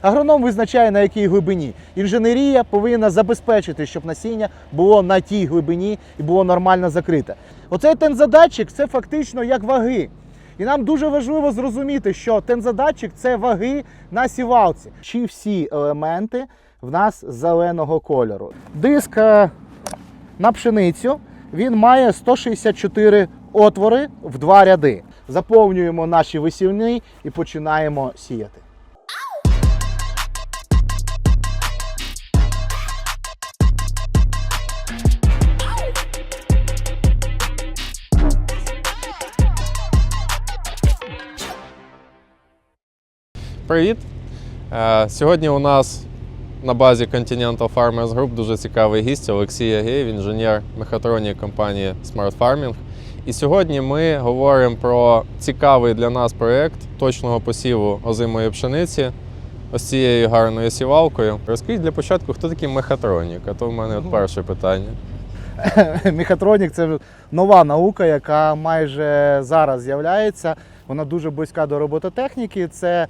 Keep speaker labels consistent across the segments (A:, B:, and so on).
A: Агроном визначає на якій глибині. Інженерія повинна забезпечити, щоб насіння було на тій глибині і було нормально закрите. Оцей тензодатчик це фактично як ваги. І нам дуже важливо зрозуміти, що тензодатчик це ваги на сівалці. Чи всі елементи в нас зеленого кольору. Диск е, на пшеницю він має 164 отвори в два ряди. Заповнюємо наші висівні і починаємо сіяти.
B: Привіт! Е, Сьогодні у нас на базі Continental Farmers Group дуже цікавий гість Олексій Агеєв, інженер мехатронії компанії Smart Farming. І сьогодні ми говоримо про цікавий для нас проєкт точного посіву озимої пшениці ось цією гарною сівалкою. Розкажіть для початку, хто такий мехатронік? А то в мене от перше питання.
A: Мехатронік це нова наука, яка майже зараз з'являється. Вона дуже близька до робототехніки. Це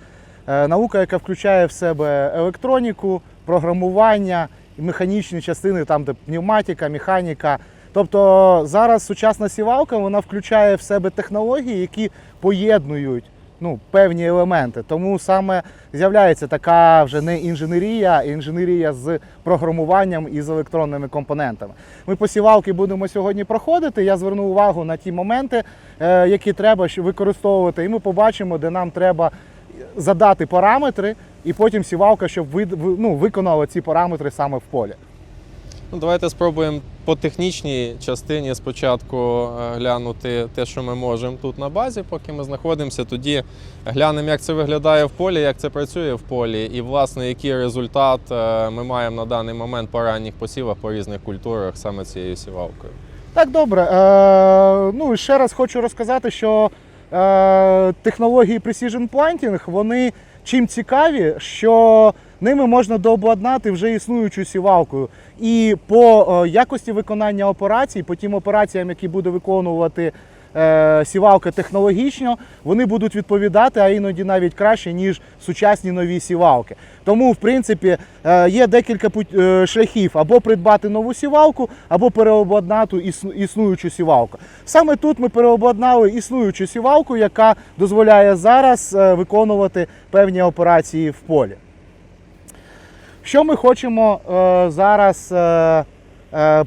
A: наука, яка включає в себе електроніку, програмування механічні частини, там де пневматика, механіка. Тобто зараз сучасна сівалка вона включає в себе технології, які поєднують ну, певні елементи. Тому саме з'являється така вже не інженерія, а інженерія з програмуванням і з електронними компонентами. Ми посівалки будемо сьогодні проходити. Я зверну увагу на ті моменти, е, які треба використовувати, і ми побачимо, де нам треба задати параметри, і потім сівалка, щоб ви, ну, виконала ці параметри саме в полі.
B: Ну, давайте спробуємо по технічній частині спочатку е, глянути те, що ми можемо тут на базі, поки ми знаходимося. Тоді глянемо, як це виглядає в полі, як це працює в полі, і власне який результат е, ми маємо на даний момент по ранніх посівах по різних культурах саме цією сівалкою.
A: Так, добре. Е, ну, і ще раз хочу розказати, що технології Precision Planting, вони чим цікаві, що ними можна дообладнати вже існуючу сівалку. І по е, якості виконання операцій, по тим операціям, які буде виконувати е, сівалка технологічно, вони будуть відповідати, а іноді навіть краще, ніж сучасні нові сівалки. Тому, в принципі, е, є декілька е, шляхів або придбати нову сівалку, або переобладнати існуючу сівалку. Саме тут ми переобладнали існуючу сівалку, яка дозволяє зараз виконувати певні операції в полі. Що ми хочемо зараз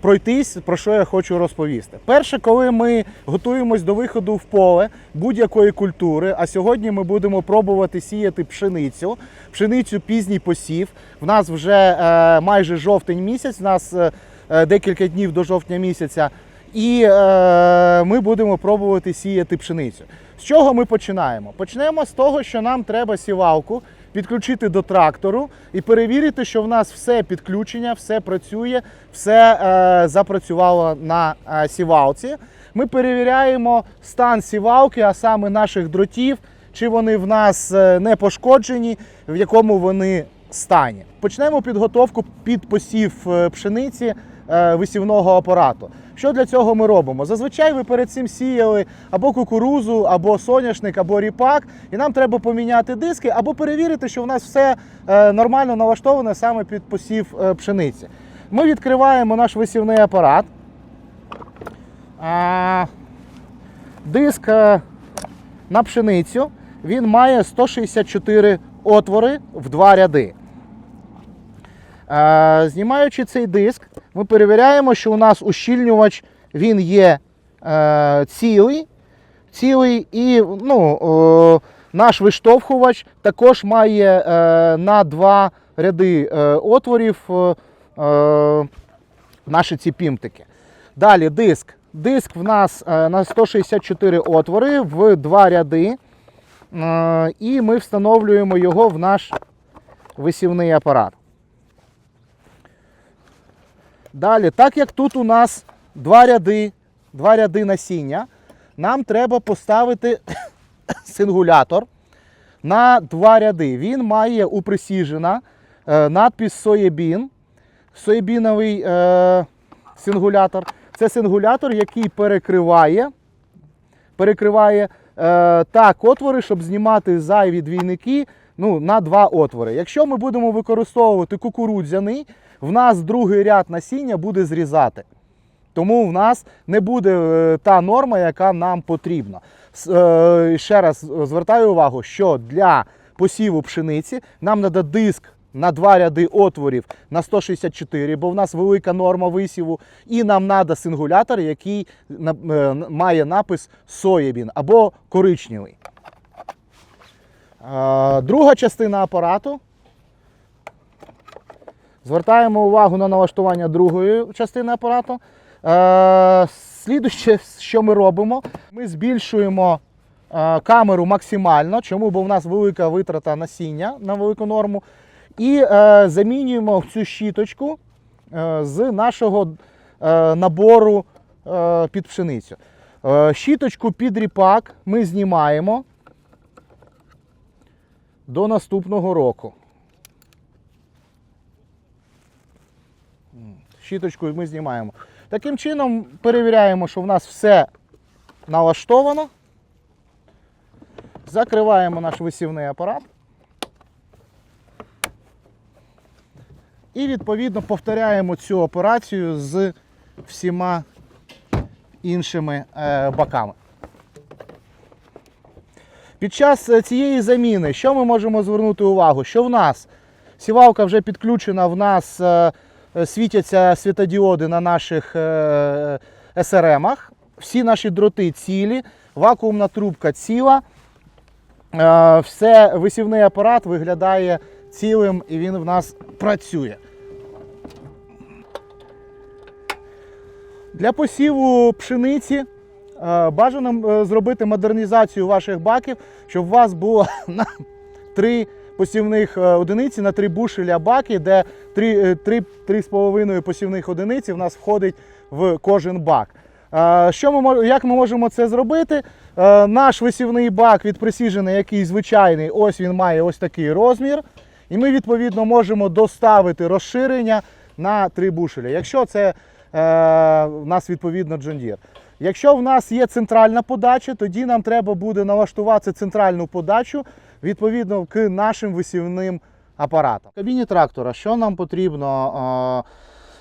A: пройтись, про що я хочу розповісти? Перше, коли ми готуємось до виходу в поле будь-якої культури, а сьогодні ми будемо пробувати сіяти пшеницю, пшеницю пізній посів. В нас вже е, майже жовтень місяць, в нас е, е, декілька днів до жовтня місяця. І е, ми будемо пробувати сіяти пшеницю. З чого ми починаємо? Почнемо з того, що нам треба сівалку підключити до трактору і перевірити, що в нас все підключення, все працює, все е, запрацювало на е, сівалці. Ми перевіряємо стан сівалки, а саме наших дротів, чи вони в нас е, не пошкоджені, в якому вони стані. Почнемо підготовку під посів е, пшениці е, висівного апарату. Що для цього ми робимо? Зазвичай ви перед цим сіяли або кукурузу, або соняшник, або ріпак, і нам треба поміняти диски, або перевірити, що в нас все е, нормально налаштоване саме під посів е, пшениці. Ми відкриваємо наш висівний апарат. Диск е, на пшеницю він має 164 отвори в два ряди. Е, Знімаючи цей диск, ми перевіряємо, що у нас ущільнювач він є е, цілий, цілий і ну, е, наш виштовхувач також має на два ряди отворів наші ці пімтики. Далі диск. Диск в нас на 164 отвори в два ряди. І ми встановлюємо його в наш висівний апарат. Далі, так як тут у нас два ряди, два ряди насіння, нам треба поставити сингулятор на два ряди. Він має у Precision е, надпис Soybean, соєбіновий е, сингулятор. Це сингулятор, який перекриває, перекриває е, так отвори, щоб знімати зайві двійники ну, на два отвори. Якщо ми будемо використовувати кукурудзяний, в нас другий ряд насіння буде зрізати. Тому в нас не буде е, та норма, яка нам потрібна. Е, Ще раз звертаю увагу, що для посіву пшениці нам треба диск на два ряди отворів на 164, бо в нас велика норма висіву, і нам треба сингулятор, який е, має напис соєбін або коричневий. Е, Друга частина апарату. Звертаємо увагу на налаштування другої частини апарату. Е, Слідуще, що ми робимо, ми збільшуємо е, камеру максимально. Чому? Бо в нас велика витрата насіння на велику норму. І е, замінюємо цю щіточку е, з нашого е, набору е, під пшеницю. Е, щіточку під ріпак ми знімаємо до наступного року. Щіточку ми знімаємо. Таким чином перевіряємо, що в нас все налаштовано. Закриваємо наш висівний апарат. І відповідно повторяємо цю операцію з всіма іншими е, баками. Під час е, цієї заміни, що ми можемо звернути увагу? Що в нас сівалка вже підключена, в нас е, світяться світодіоди на наших е, СРМах. Всі наші дроти цілі, вакуумна трубка ціла. Е, Все, висівний апарат виглядає цілим і він в нас працює. Для посіву пшениці е, бажано е, зробити модернізацію ваших баків, щоб у вас було на три посівних е, одиниці на три бушеля баки, де три, е, посівних одиниці в нас входить в кожен бак. Е, Що ми, як ми можемо це зробити? Наш висівний бак від Precision, який звичайний, ось він має ось такий розмір. І ми відповідно можемо доставити розширення на три бушеля. Якщо це е, в нас відповідно Deere. Якщо в нас є центральна подача, тоді нам треба буде налаштувати центральну подачу відповідно к нашим висівним апаратам. В кабіні трактора, що нам потрібно?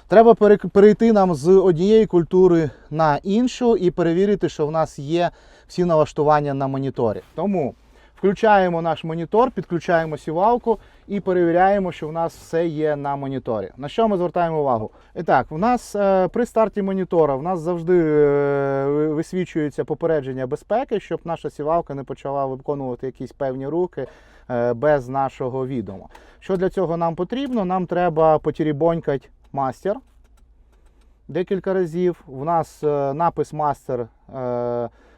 A: Треба перейти нам з однієї культури на іншу і перевірити, що в нас є всі налаштування на моніторі. Тому включаємо наш монітор, підключаємо сівалку і перевіряємо, що в нас все є на моніторі. На що ми звертаємо увагу? І так, в нас е, при старті монітора в нас завжди е, висвічується попередження безпеки, щоб наша сівалка не почала виконувати якісь певні рухи е, без нашого відома. Що для цього нам потрібно? Нам треба потірібонькати мастер декілька разів. У нас напис мастер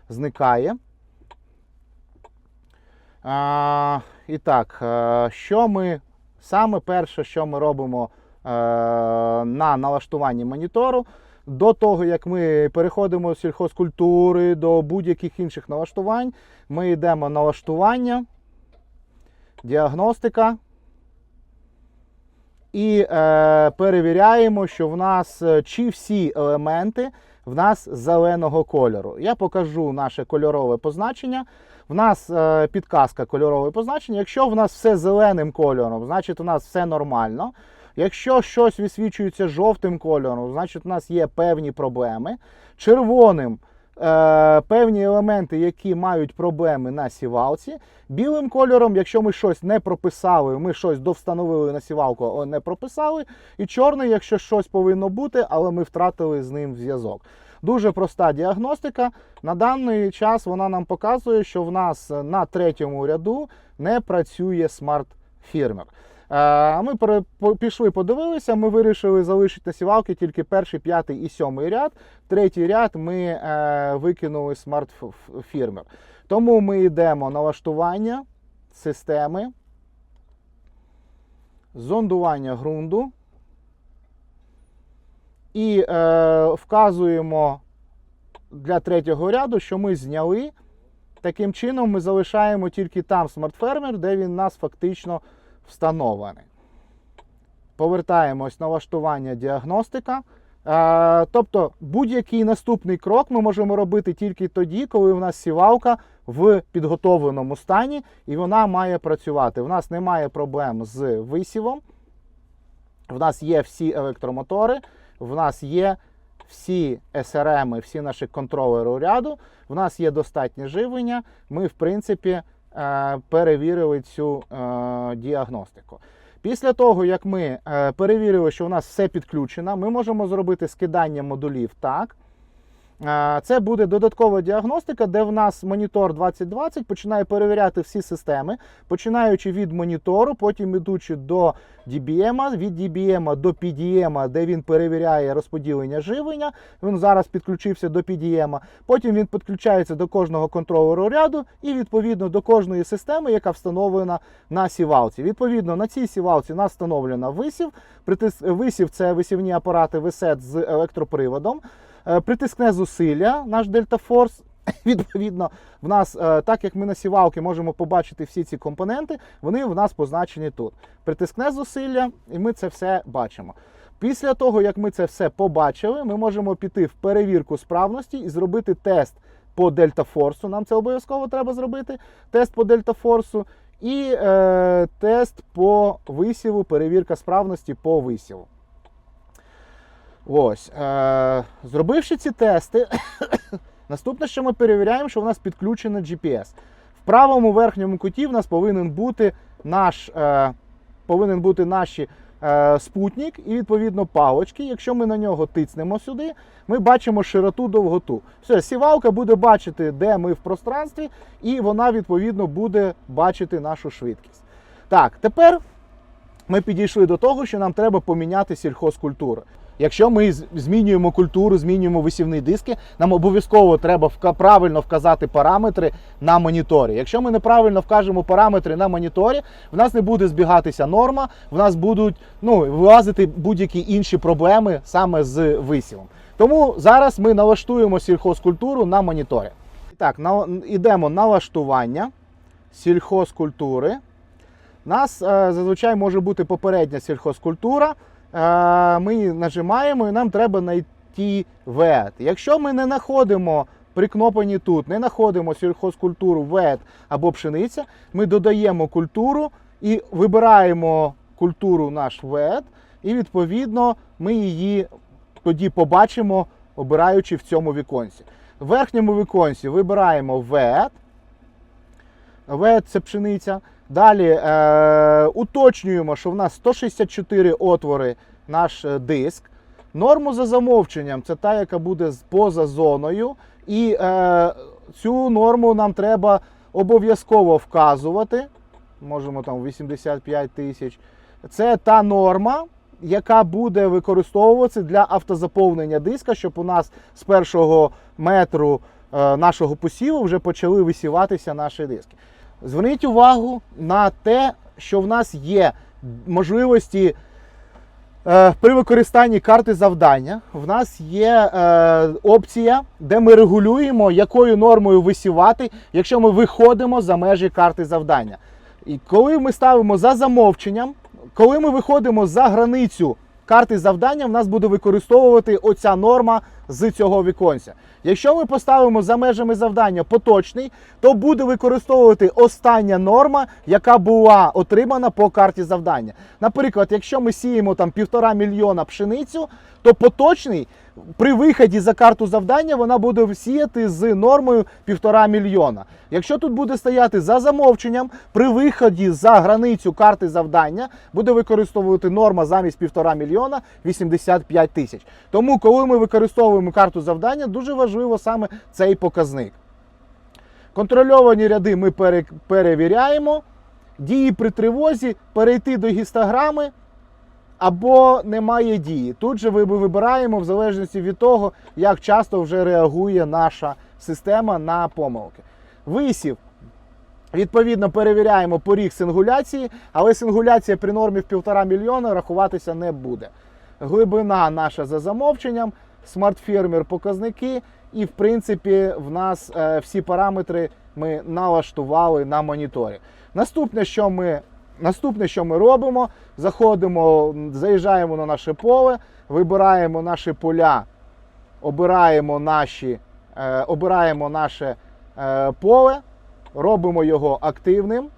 A: зникає. А, і так, е, що ми саме перше, що ми робимо е, на налаштуванні монітору, до того, як ми переходимо з сільхозкультури до будь-яких інших налаштувань, ми йдемо налаштування, діагностика і е, перевіряємо, що в нас е, чи всі елементи в нас зеленого кольору. Я покажу наше кольорове позначення. В нас е, підказка кольорове позначення. Якщо в нас все зеленим кольором, значить у нас все нормально. Якщо щось висвічується жовтим кольором, значить у нас є певні проблеми. Червоним е, певні елементи, які мають проблеми на сівалці. Білим кольором, якщо ми щось не прописали, ми щось довстановили на сівалку, але не прописали. І чорний, якщо щось повинно бути, але ми втратили з ним зв'язок. Дуже проста діагностика. На даний час вона нам показує, що в нас на третьому ряду не працює смарт-фірмер. Е, А ми пішли, подивилися. Ми вирішили залишити на сівалки тільки перший, п'ятий і сьомий ряд. Третій ряд ми е, викинули смарт-фірмер. Тому ми йдемо налаштування системи, зондування ґрунту і е, вказуємо для третього ряду, що ми зняли. Таким чином ми залишаємо тільки там смартфермер, де він нас фактично встановлений. Повертаємось налаштування діагностика. Е, тобто будь-який наступний крок ми можемо робити тільки тоді, коли в нас сівалка в підготовленому стані і вона має працювати. В нас немає проблем з висівом, в нас є всі електромотори, в нас є всі SRM, всі наші контролери ряду, в нас є достатнє живлення. Ми, в принципі, перевірили цю е, діагностику. Після того, як ми е, перевірили, що у нас все підключено, ми можемо зробити скидання модулів так. Це буде додаткова діагностика, де в нас монітор 2020 починає перевіряти всі системи, починаючи від монітору, потім ідучи до DBM, від DBM до PDM, де він перевіряє розподілення живлення. Він зараз підключився до PDM. Потім він підключається до кожного контролеру ряду і відповідно до кожної системи, яка встановлена на сівалці. Відповідно, на цій сівалці у нас встановлено висів. Висів це висівні апарати висет з електроприводом. Е, Притискне зусилля, наш Force. Відповідно, в нас, е, так як ми на сівалки можемо побачити всі ці компоненти, вони в нас позначені тут. Притискне зусилля, і ми це все бачимо. Після того, як ми це все побачили, ми можемо піти в перевірку справності і зробити тест по Force. Нам це обов'язково треба зробити. Тест по Force і е, тест по висіву, перевірка справності по висіву. Ось. Е, зробивши ці тести, наступне, що ми перевіряємо, що в нас підключено GPS. В правому верхньому куті в нас повинен бути наш, е, повинен бути наші е, спутник і відповідно палочки. Якщо ми на нього тицнемо сюди, ми бачимо широту довготу. Все, сівалка буде бачити, де ми в пространстві, і вона відповідно буде бачити нашу швидкість. Так, тепер ми підійшли до того, що нам треба поміняти сільхозкультуру. Якщо ми змінюємо культуру, змінюємо висівні диски, нам обов'язково треба правильно вказати параметри на моніторі. Якщо ми неправильно вкажемо параметри на моніторі, в нас не буде збігатися норма, в нас будуть ну, вилазити будь-які інші проблеми саме з висівом. Тому зараз ми налаштуємо сільхозкультуру на моніторі. Так, на, йдемо налаштування сільхозкультури. У нас е, зазвичай може бути попередня сільхозкультура. Ми нажимаємо і нам треба знайти ВЕТ. Якщо ми не знаходимо прикнопані тут, не знаходимо сільхозкультуру ВЕТ або пшениця, ми додаємо культуру і вибираємо культуру наш ВЕТ, і відповідно ми її тоді побачимо, обираючи в цьому віконці. В верхньому віконці вибираємо ВЕТ. ВЕТ це пшениця. Далі е, уточнюємо, що в нас 164 отвори наш е, диск. Норму за замовченням це та, яка буде поза зоною. І е, цю норму нам треба обов'язково вказувати. Можемо там 85 тисяч. Це та норма, яка буде використовуватися для автозаповнення диска, щоб у нас з першого метру е, нашого посіву вже почали висіватися наші диски. Зверніть увагу на те, що в нас є можливості е, при використанні карти завдання. В нас є е, опція, де ми регулюємо, якою нормою висівати, якщо ми виходимо за межі карти завдання. І коли ми ставимо за замовченням, коли ми виходимо за границю карти завдання, в нас буде використовувати оця норма з цього віконця. Якщо ми поставимо за межами завдання поточний, то буде використовувати остання норма, яка була отримана по карті завдання. Наприклад, якщо ми сіємо там півтора мільйона пшеницю, то поточний при виході за карту завдання вона буде сіяти з нормою півтора мільйона. Якщо тут буде стояти за замовченням, при виході за границю карти завдання буде використовувати норма замість півтора мільйона 85 тисяч. Тому, коли ми використовуємо карту завдання, дуже важливо саме цей показник. Контрольовані ряди ми перевіряємо. Дії при тривозі, перейти до гістограми або немає дії. Тут же ви вибираємо в залежності від того, як часто вже реагує наша система на помилки. Висів. Відповідно, перевіряємо поріг сингуляції, але сингуляція при нормі в 1,5 мільйона рахуватися не буде. Глибина наша за замовченням, смарт-фермер показники, і в принципі в нас е, всі параметри ми налаштували на моніторі. Наступне, що ми Наступне, що ми робимо, заходимо, заїжджаємо на наше поле, вибираємо наші поля, обираємо, наші, е, обираємо наше е, поле, робимо його активним.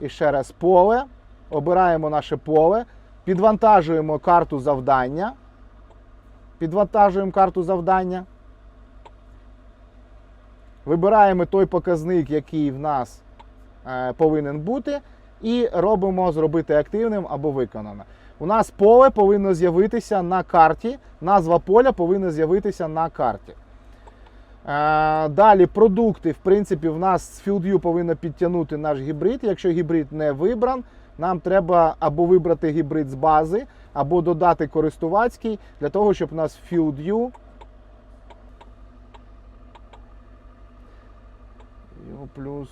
A: І ще раз поле. Обираємо наше поле, підвантажуємо карту завдання. Підвантажуємо карту завдання. Вибираємо той показник, який в нас е, повинен бути, і робимо зробити активним або виконано. У нас поле повинно з'явитися на карті, назва поля повинна з'явитися на карті. Е, Далі продукти. В принципі, в нас з FieldView повинно підтягнути наш гібрид. Якщо гібрид не вибран, нам треба або вибрати гібрид з бази, або додати користувацький для того, щоб у нас FieldView плюс.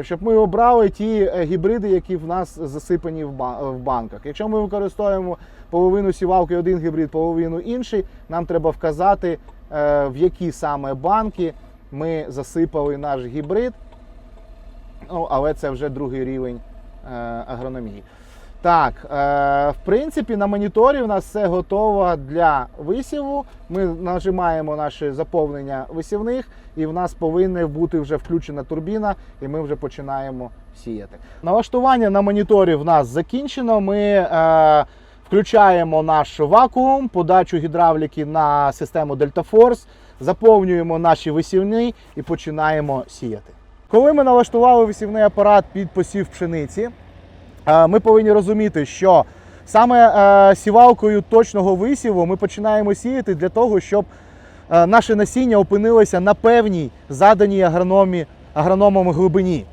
A: Щоб ми обрали ті е, гібриди, які в нас засипані в банках. Якщо ми використовуємо половину сівалки один гібрид, половину інший, нам треба вказати, е, в які саме банки ми засипали наш гібрид. Ну, але це вже другий рівень е, агрономії. Так, е, в принципі, на моніторі у нас все готово для висіву. Ми нажимаємо наше заповнення висівних, і в нас повинна бути вже включена турбіна, і ми вже починаємо сіяти. Налаштування на моніторі в нас закінчено. Ми е, включаємо наш вакуум, подачу гідравліки на систему Delta Force, заповнюємо наші висівні і починаємо сіяти. Коли ми налаштували висівний апарат під посів пшениці, ми повинні розуміти, що саме е, сівалкою точного висіву ми починаємо сіяти для того, щоб е, наше насіння опинилося на певній заданій агрономі, агрономом глибині.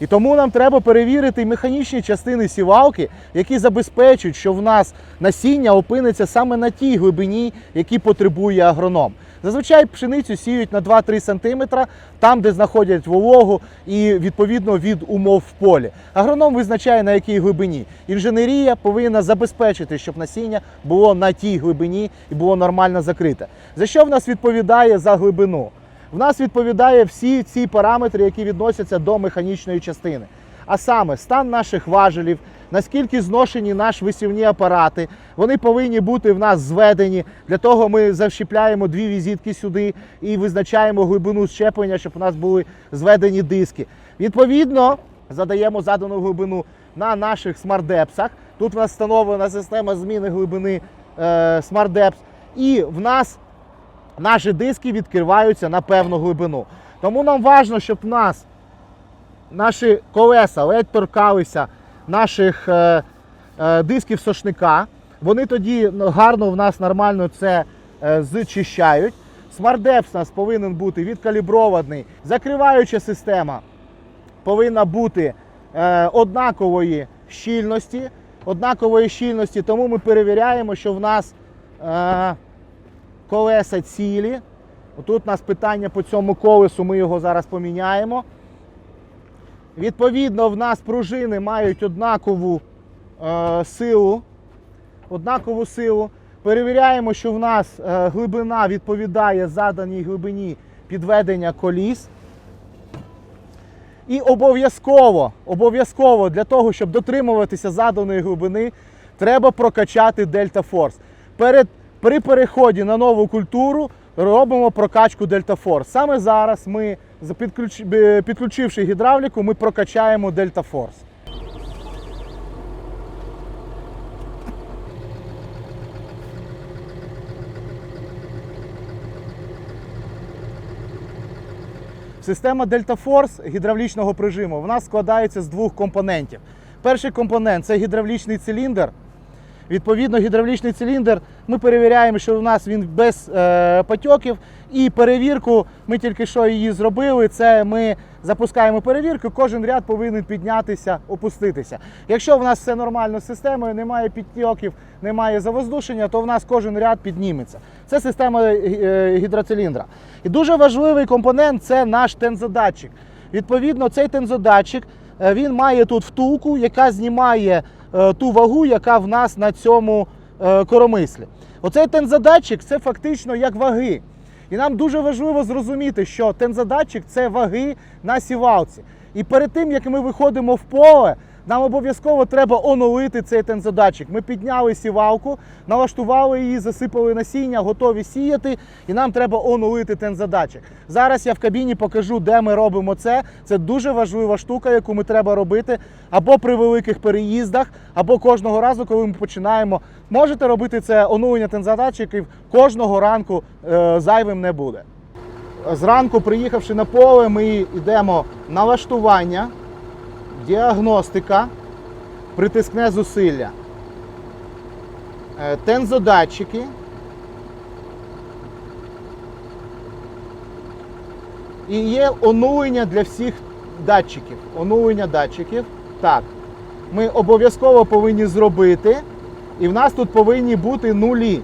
A: І тому нам треба перевірити механічні частини сівалки, які забезпечують, що в нас насіння опиниться саме на тій глибині, які потребує агроном. Зазвичай пшеницю сіють на 2-3 см, там, де знаходять вологу і відповідно від умов в полі. Агроном визначає на якій глибині. Інженерія повинна забезпечити, щоб насіння було на тій глибині і було нормально закрите. За що в нас відповідає за глибину? В нас відповідає всі ці параметри, які відносяться до механічної частини. А саме стан наших важелів, наскільки зношені наші висівні апарати, вони повинні бути в нас зведені. Для того ми защіпляємо дві візитки сюди і визначаємо глибину щеплення, щоб у нас були зведені диски. Відповідно, задаємо задану глибину на наших смардепсах. Тут в нас встановлена система зміни глибини е. І в нас наші диски відкриваються на певну глибину. Тому нам важливо, щоб в нас наші колеса ледь торкалися наших е, е, дисків сошника. Вони тоді ну, гарно в нас нормально це е, зчищають. SmartDepth у нас повинен бути відкалібрований. Закриваюча система повинна бути однакової щільності. Однакової щільності, тому ми перевіряємо, що в нас е, колеса цілі. Тут у нас питання по цьому колесу, ми його зараз поміняємо. Відповідно, в нас пружини мають однакову е, силу. Однакову силу. Перевіряємо, що в нас е, глибина відповідає заданій глибині підведення коліс. І обов'язково, обов'язково для того, щоб дотримуватися заданої глибини, треба прокачати Force. Перед, при переході на нову культуру робимо прокачку Force. Саме зараз ми, підключ- підключивши гідравліку, ми прокачаємо Force. Система Delta Force гідравлічного прижиму в нас складається з двох компонентів. Перший компонент це гідравлічний циліндр. Відповідно, гідравлічний циліндр ми перевіряємо, що у нас він без е, потьоків. І перевірку ми тільки що її зробили. Це ми запускаємо перевірку, кожен ряд повинен піднятися, опуститися. Якщо в нас все нормально з системою, немає підтьоків, немає завоздушення, то в нас кожен ряд підніметься. Це система е, гідроциліндра. І дуже важливий компонент це наш тензодатчик. Відповідно, цей тензодатчик е, він має тут втулку, яка знімає ту вагу, яка в нас на цьому е, коромислі. Оцей тензодатчик це фактично як ваги. І нам дуже важливо зрозуміти, що тензодатчик це ваги на сівалці. І перед тим, як ми виходимо в поле, нам обов'язково треба оновити цей тензодатчик. Ми підняли сівалку, налаштували її, засипали насіння, готові сіяти, і нам треба оновити тензодатчик. Зараз я в кабіні покажу, де ми робимо це. Це дуже важлива штука, яку ми треба робити або при великих переїздах, або кожного разу, коли ми починаємо. Можете робити це оновлення тензодатчиків кожного ранку е, зайвим не буде. Зранку, приїхавши на поле, ми йдемо налаштування, діагностика, притискне зусилля, е, тензодатчики. І є оновлення для всіх датчиків. Оновлення датчиків. Так. Ми обов'язково повинні зробити. І в нас тут повинні бути нулі.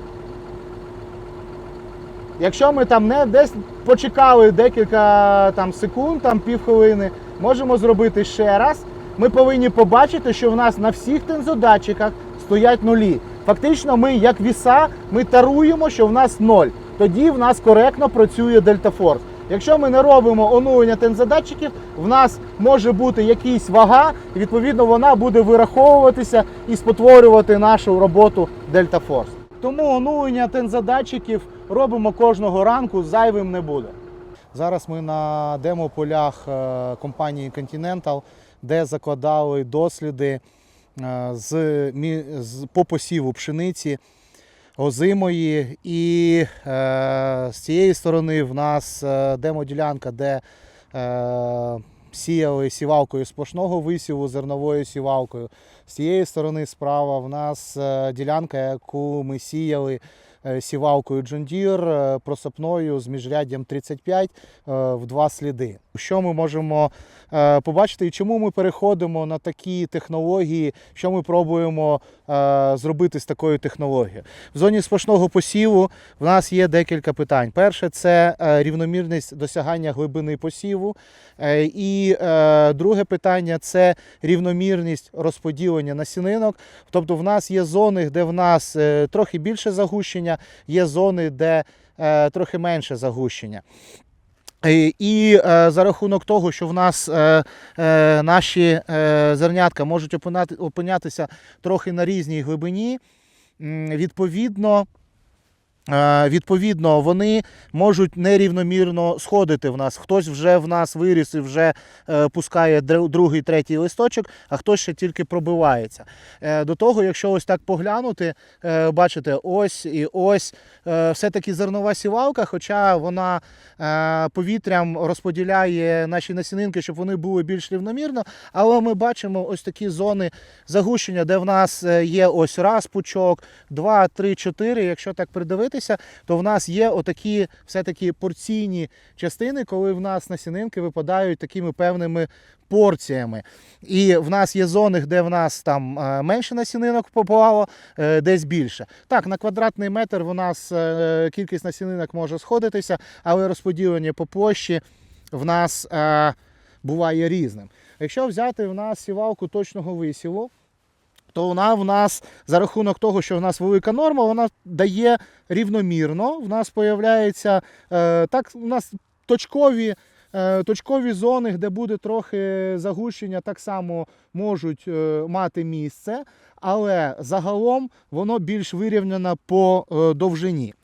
A: Якщо ми там не десь почекали декілька там, секунд, там півхвилини, можемо зробити ще раз. Ми повинні побачити, що в нас на всіх тензодатчиках стоять нулі. Фактично, ми, як віса, ми таруємо, що в нас ноль. Тоді в нас коректно працює дельтафорс. Якщо ми не робимо оновлення тензодатчиків, в нас може бути якась вага, і відповідно вона буде вираховуватися і спотворювати нашу роботу дельтафорс. Тому оновлення тензодатчиків робимо кожного ранку, зайвим не буде. Зараз ми на демополях е, компанії Continental, де закладали досліди е, з, по посіву пшениці озимої. І е, з цієї сторони в нас е, демоділянка, де е, сіяли сівалкою сплошного висіву, зерновою сівалкою. З цієї сторони справа в нас е, ділянка, яку ми сіяли сівалкою John Deere е, просапною з міжряддям 35 е, в два сліди. Що ми можемо е, побачити і чому ми переходимо на такі технології, що ми пробуємо е, зробити з такою технологією? В зоні сплошного посіву в нас є декілька питань. Перше, це е, рівномірність досягання глибини посіву. Е, І е, друге питання це рівномірність розподілення насінинок. Тобто, в нас є зони, де в нас е, трохи більше загущення, є зони, де е, трохи менше загущення. І е, за рахунок того, що в нас е, е, наші зернятка можуть опинятися трохи на різній глибині, відповідно. Е, Відповідно, вони можуть нерівномірно сходити в нас. Хтось вже в нас виріс і вже е, пускає другий, третій листочок, а хтось ще тільки пробивається. Е, До того, якщо ось так поглянути, бачите, ось і ось все-таки зернова сівалка, хоча вона повітрям розподіляє наші насінинки, щоб вони були більш рівномірно. Але ми бачимо ось такі зони загущення, де в нас є ось раз пучок, два, три, чотири. Якщо так придивитися, то в нас є отакі все-таки порційні частини, коли в нас насінинки випадають такими певними порціями. І в нас є зони, де в нас там е, менше насінинок попало, е, десь більше. Так, на квадратний метр в нас е, кількість насінинок може сходитися, але розподілення по площі в нас буває різним. Якщо взяти в нас сівалку точного висіву, то вона в нас за рахунок того, що в нас велика норма, вона дає рівномірно. В нас появляється е, так, у нас точкові. е, Точкові зони, де буде трохи загущення, так само можуть е, мати місце, але загалом воно більш вирівняно по довжині.